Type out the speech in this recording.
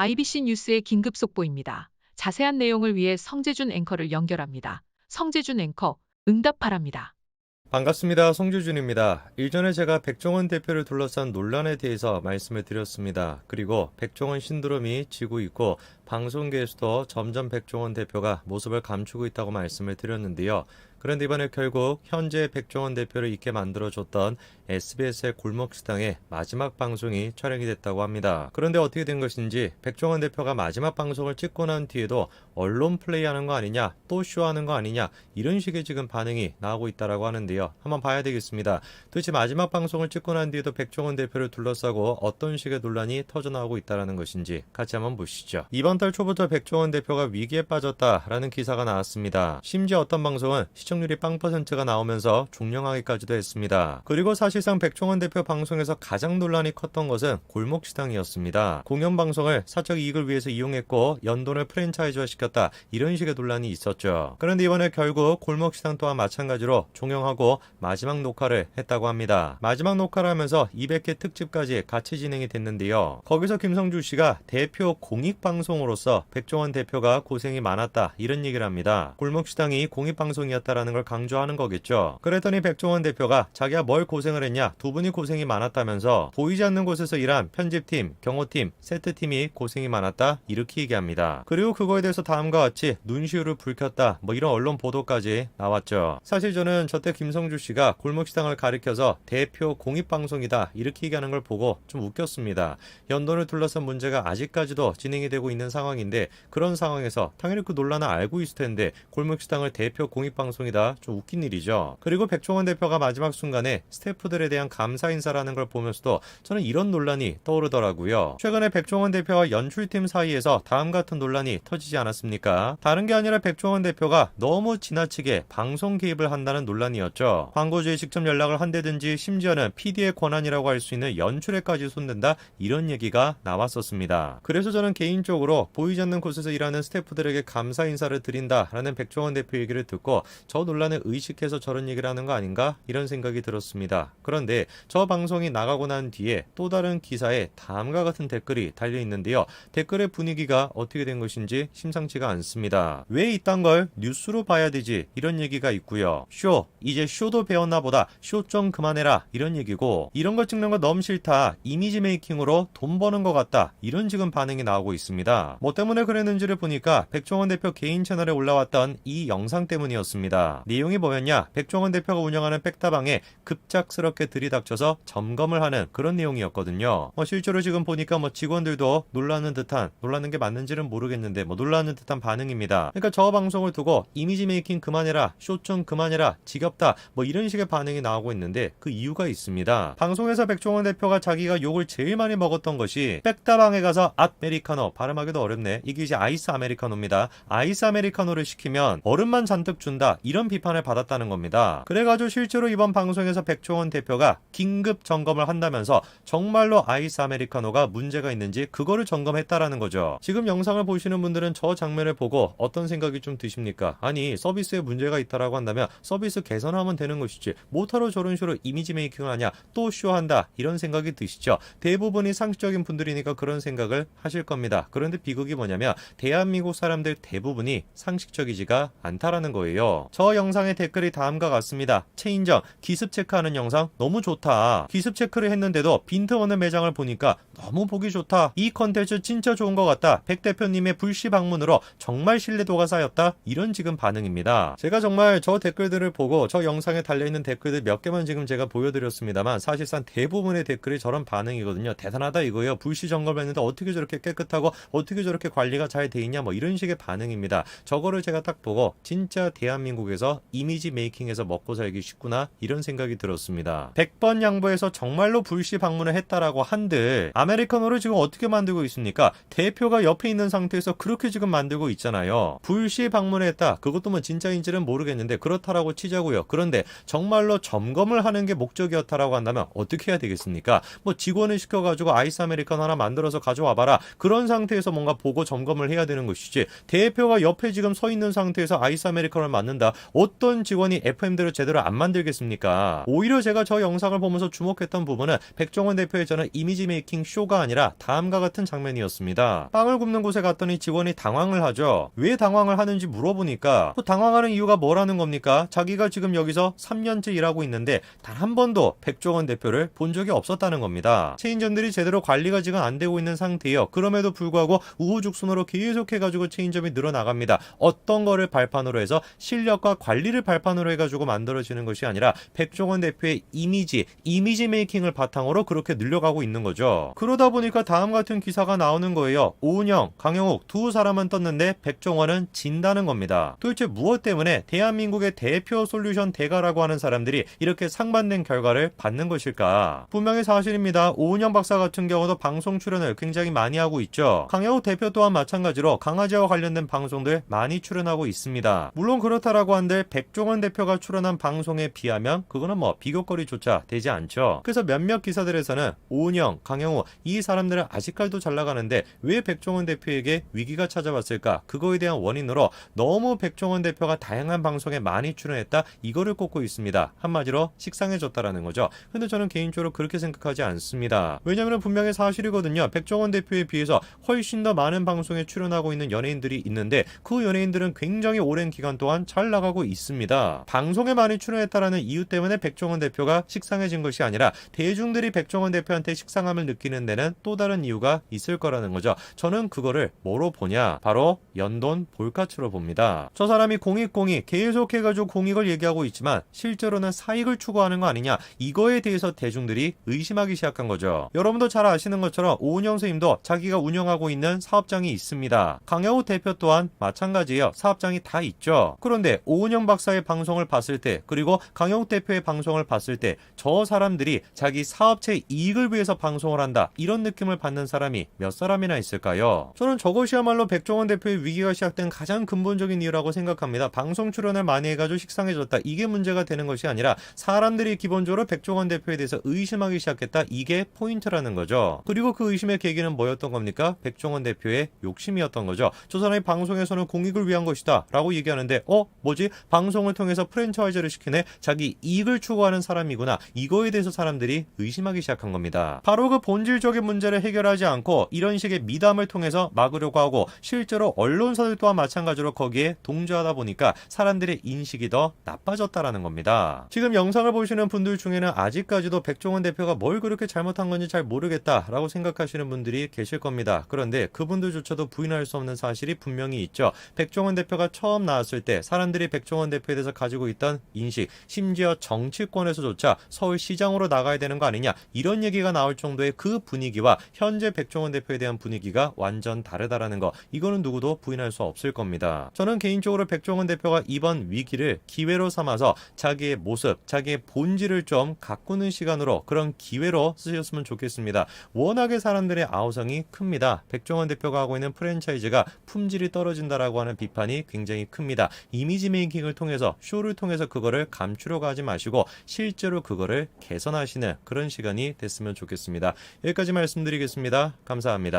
IBC 뉴스의 긴급 속보입니다. 자세한 내용을 위해 성재준 앵커를 연결합니다. 성재준 앵커, 응답하랍니다. 반갑습니다. 송주준입니다. 일전에 제가 백종원 대표를 둘러싼 논란에 대해서 말씀을 드렸습니다. 그리고 백종원 신드롬이 지고 있고 방송계에서도 점점 백종원 대표가 모습을 감추고 있다고 말씀을 드렸는데요. 그런데 이번에 결국 현재 백종원 대표를 있게 만들어줬던 SBS의 골목식당의 마지막 방송이 촬영이 됐다고 합니다. 그런데 어떻게 된 것인지 백종원 대표가 마지막 방송을 찍고 난 뒤에도 언론 플레이하는 거 아니냐, 또 쇼하는 거 아니냐 이런 식의 지금 반응이 나오고 있다라고 하는데요. 한번 봐야 되겠습니다. 도대체 마지막 방송을 찍고 난 뒤에도 백종원 대표를 둘러싸고 어떤 식의 논란이 터져나오고 있다라는 것인지 같이 한번 보시죠. 이번 달 초부터 백종원 대표가 위기에 빠졌다라는 기사가 나왔습니다. 심지어 어떤 방송은 시청률이 빵 퍼센트가 나오면서 종영하기까지도 했습니다. 그리고 사실상 백종원 대표 방송에서 가장 논란이 컸던 것은 골목시당이었습니다. 공연 방송을 사적 이익을 위해서 이용했고 연돈을 프랜차이즈화 시켰다 이런 식의 논란이 있었죠. 그런데 이번에 결국 골목시당 또한 마찬가지로 종영하고 마지막 녹화를 했다고 합니다. 마지막 녹화를 하면서 200회 특집까지 같이 진행이 됐는데요. 거기서 김성주 씨가 대표 공익 방송으로서 백종원 대표가 고생이 많았다 이런 얘기를 합니다. 골목시당이 공익 방송이었다 라는 걸 강조하는 거겠죠. 그랬더니 백종원 대표가 자기가 뭘 고생을 했냐 두 분이 고생이 많았다면서 보이지 않는 곳에서 일한 편집팀, 경호팀, 세트팀이 고생이 많았다 이렇게 얘기합니다. 그리고 그거에 대해서 다음과 같이 눈시울을 붉혔다 뭐 이런 언론 보도까지 나왔죠. 사실 저는 저때 김성주 씨가 골목시당을 가리켜서 대표 공익방송이다 이렇게 얘기하는 걸 보고 좀 웃겼습니다. 연돈을 둘러싼 문제가 아직까지도 진행이 되고 있는 상황인데 그런 상황에서 당연히 그 논란을 알고 있을 텐데 골목시당을 대표 공익방송이 다 좀 웃긴 일이죠. 그리고 백종원 대표가 마지막 순간에 스태프들에 대한 감사 인사라는 걸 보면서도 저는 이런 논란이 떠오르더라고요. 최근에 백종원 대표와 연출팀 사이에서 다음 같은 논란이 터지지 않았습니까? 다른 게 아니라 백종원 대표가 너무 지나치게 방송 개입을 한다는 논란이었죠. 광고주에 직접 연락을 한다든지 심지어는 PD의 권한이라고 할 수 있는 연출에까지 손댄다 이런 얘기가 나왔었습니다. 그래서 저는 개인적으로 보이지 않는 곳에서 일하는 스태프들에게 감사 인사를 드린다라는 백종원 대표 얘기를 듣고 저 논란을 의식해서 저런 얘기를 하는 거 아닌가 이런 생각이 들었습니다. 그런데 저 방송이 나가고 난 뒤에 또 다른 기사에 다음과 같은 댓글이 달려 있는데요. 댓글의 분위기가 어떻게 된 것인지 심상치가 않습니다. 왜 이딴 걸 뉴스로 봐야 되지 이런 얘기가 있고요. 쇼 이제 쇼도 배웠나 보다 쇼 좀 그만해라 이런 얘기고 이런 걸 찍는 거 너무 싫다 이미지 메이킹으로 돈 버는 것 같다 이런 지금 반응이 나오고 있습니다. 뭐 때문에 그랬는지를 보니까 백종원 대표 개인 채널에 올라왔던 이 영상 때문이었습니다. 내용이 뭐였냐 백종원 대표가 운영하는 백다방에 급작스럽게 들이닥쳐서 점검을 하는 그런 내용이었거든요. 뭐 실제로 지금 보니까 뭐 직원들도 놀라는 듯한 놀라는 게 맞는지는 모르겠는데 뭐 놀라는 듯한 반응입니다. 그러니까 저 방송을 두고 이미지 메이킹 그만해라 쇼 좀 그만해라 지겹다 뭐 이런 식의 반응이 나오고 있는데 그 이유가 있습니다. 방송에서 백종원 대표가 자기가 욕을 제일 많이 먹었던 것이 백다방에 가서 아메리카노 발음하기도 어렵네. 이게 이제 아이스 아메리카노입니다. 아이스 아메리카노를 시키면 얼음만 잔뜩 준다 이런 비판을 받았다는 겁니다. 그래가지고 실제로 이번 방송에서 백종원 대표가 긴급 점검을 한다면서 정말로 아이스 아메리카노가 문제가 있는지 그거를 점검했다라는 거죠. 지금 영상을 보시는 분들은 저 장면을 보고 어떤 생각이 좀 드십니까? 아니 서비스에 문제가 있다라고 한다면 서비스 개선하면 되는 것이지 못하러 저런 식으로 이미지 메이킹을 하냐 또 쇼한다 이런 생각이 드시죠. 대부분이 상식적인 분들이니까 그런 생각을 하실 겁니다. 그런데 비극이 뭐냐면 대한민국 사람들 대부분이 상식적이지가 않다라는 거예요. 저 영상의 댓글이 다음과 같습니다. 체인점 기습 체크하는 영상 너무 좋다. 기습 체크를 했는데도 빈트 없는 매장을 보니까 너무 보기 좋다. 이 컨텐츠 진짜 좋은 것 같다. 백 대표님의 불시 방문으로 정말 신뢰도가 쌓였다. 이런 지금 반응입니다. 제가 정말 저 댓글들을 보고 저 영상에 달려있는 댓글들 몇 개만 지금 제가 보여드렸습니다만 사실상 대부분의 댓글이 저런 반응이거든요. 대단하다 이거예요. 불시 점검했는데 어떻게 저렇게 깨끗하고 어떻게 저렇게 관리가 잘 돼 있냐 뭐 이런 식의 반응입니다. 저거를 제가 딱 보고 진짜 대한민국 에서 이미지 메이킹에서 먹고 살기 쉽구나 이런 생각이 들었습니다. 100번 양보해서 정말로 불시 방문을 했다라고 한들 아메리카노를 지금 어떻게 만들고 있습니까? 대표가 옆에 있는 상태에서 그렇게 지금 만들고 있잖아요. 불시 방문을 했다. 그것도 뭐 진짜인지는 모르겠는데 그렇다라고 치자고요. 그런데 정말로 점검을 하는 게 목적이었다라고 한다면 어떻게 해야 되겠습니까? 뭐 직원을 시켜가지고 아이스 아메리카노 하나 만들어서 가져와봐라. 그런 상태에서 뭔가 보고 점검을 해야 되는 것이지 대표가 옆에 지금 서 있는 상태에서 아이스 아메리카노를 맞는다. 어떤 직원이 FM대로 제대로 안 만들겠습니까? 오히려 제가 저 영상을 보면서 주목했던 부분은 백종원 대표의 저는 이미지 메이킹 쇼가 아니라 다음과 같은 장면이었습니다. 빵을 굽는 곳에 갔더니 직원이 당황을 하죠. 왜 당황을 하는지 물어보니까 또 당황하는 이유가 뭐라는 겁니까? 자기가 지금 여기서 3년째 일하고 있는데 단 한 번도 백종원 대표를 본 적이 없었다는 겁니다. 체인점들이 제대로 관리가 지금 안 되고 있는 상태예요. 그럼에도 불구하고 우후죽순으로 계속해가지고 체인점이 늘어나갑니다. 어떤 거를 발판으로 해서 실력과 관리를 발판으로 해가지고 만들어지는 것이 아니라 백종원 대표의 이미지, 이미지 메이킹을 바탕으로 그렇게 늘려가고 있는 거죠. 그러다 보니까 다음 같은 기사가 나오는 거예요. 오은영, 강영욱 두 사람은 떴는데 백종원은 진다는 겁니다. 도대체 무엇 때문에 대한민국의 대표 솔루션 대가라고 하는 사람들이 이렇게 상반된 결과를 받는 것일까? 분명히 사실입니다. 오은영 박사 같은 경우도 방송 출연을 굉장히 많이 하고 있죠. 강영욱 대표 또한 마찬가지로 강아지와 관련된 방송들 많이 출연하고 있습니다. 물론 그렇다라고 한들 백종원 대표가 출연한 방송에 비하면 그거는 뭐 비교거리조차 되지 않죠. 그래서 몇몇 기사들에서는 오은영, 강영우 이 사람들은 아직까지도 잘 나가는데 왜 백종원 대표에게 위기가 찾아왔을까? 그거에 대한 원인으로 너무 백종원 대표가 다양한 방송에 많이 출연했다 이거를 꼽고 있습니다. 한마디로 식상해졌다라는 거죠. 근데 저는 개인적으로 그렇게 생각하지 않습니다. 왜냐하면 분명히 사실이거든요. 백종원 대표에 비해서 훨씬 더 많은 방송에 출연하고 있는 연예인들이 있는데 그 연예인들은 굉장히 오랜 기간 동안 잘 나가 고 있습니다. 방송에 많이 출연했다라는 이유 때문에 백종원 대표가 식상해진 것이 아니라 대중들이 백종원 대표한테 식상함을 느끼는 데는 또 다른 이유가 있을 거라는 거죠. 저는 그거를 뭐로 보냐? 바로 연돈 볼가치로 봅니다. 저 사람이 공익 공익 계속해가지고 공익을 얘기하고 있지만 실제로는 사익을 추구하는 거 아니냐? 이거에 대해서 대중들이 의심하기 시작한 거죠. 여러분도 잘 아시는 것처럼 오은영 선생님도 자기가 운영하고 있는 사업장이 있습니다. 강영우 대표 또한 마찬가지예요. 사업장이 다 있죠. 그런데 오 은영 박사의 방송을 봤을 때 그리고 강영우 대표의 방송을 봤을 때 저 사람들이 자기 사업체 이익을 위해서 방송을 한다 이런 느낌을 받는 사람이 몇 사람이나 있을까요? 저는 저것이야말로 백종원 대표의 위기가 시작된 가장 근본적인 이유라고 생각합니다. 방송 출연을 많이 해가지고 식상해졌다 이게 문제가 되는 것이 아니라 사람들이 기본적으로 백종원 대표에 대해서 의심하기 시작했다 이게 포인트라는 거죠. 그리고 그 의심의 계기는 뭐였던 겁니까? 백종원 대표의 욕심이었던 거죠. 저 사람이 방송에서는 공익을 위한 것이다 라고 얘기하는데 어? 뭐지? 방송을 통해서 프랜차이즈를 시키네? 자기 이익을 추구하는 사람이구나. 이거에 대해서 사람들이 의심하기 시작한 겁니다. 바로 그 본질적인 문제를 해결하지 않고 이런 식의 미담을 통해서 막으려고 하고 실제로 언론사들 또한 마찬가지로 거기에 동조하다 보니까 사람들의 인식이 더 나빠졌다라는 겁니다. 지금 영상을 보시는 분들 중에는 아직까지도 백종원 대표가 뭘 그렇게 잘못한 건지 잘 모르겠다라고 생각하시는 분들이 계실 겁니다. 그런데 그분들조차도 부인할 수 없는 사실이 분명히 있죠. 백종원 대표가 처음 나왔을 때 사람들이 백종원 대표에 대해서 가지고 있던 인식, 심지어 정치권에서조차 서울시장으로 나가야 되는 거 아니냐 이런 얘기가 나올 정도의 그 분위기와 현재 백종원 대표에 대한 분위기가 완전 다르다라는 거 이거는 누구도 부인할 수 없을 겁니다. 저는 개인적으로 백종원 대표가 이번 위기를 기회로 삼아서 자기의 모습, 자기의 본질을 좀 가꾸는 시간으로 그런 기회로 쓰셨으면 좋겠습니다. 워낙에 사람들의 아우성이 큽니다. 백종원 대표가 하고 있는 프랜차이즈가 품질이 떨어진다라고 하는 비판이 굉장히 큽니다. 이미지 메이킹을 통해서 쇼를 통해서 그거를 감추려고 하지 마시고 실제로 그거를 개선하시는 그런 시간이 됐으면 좋겠습니다. 여기까지 말씀드리겠습니다. 감사합니다.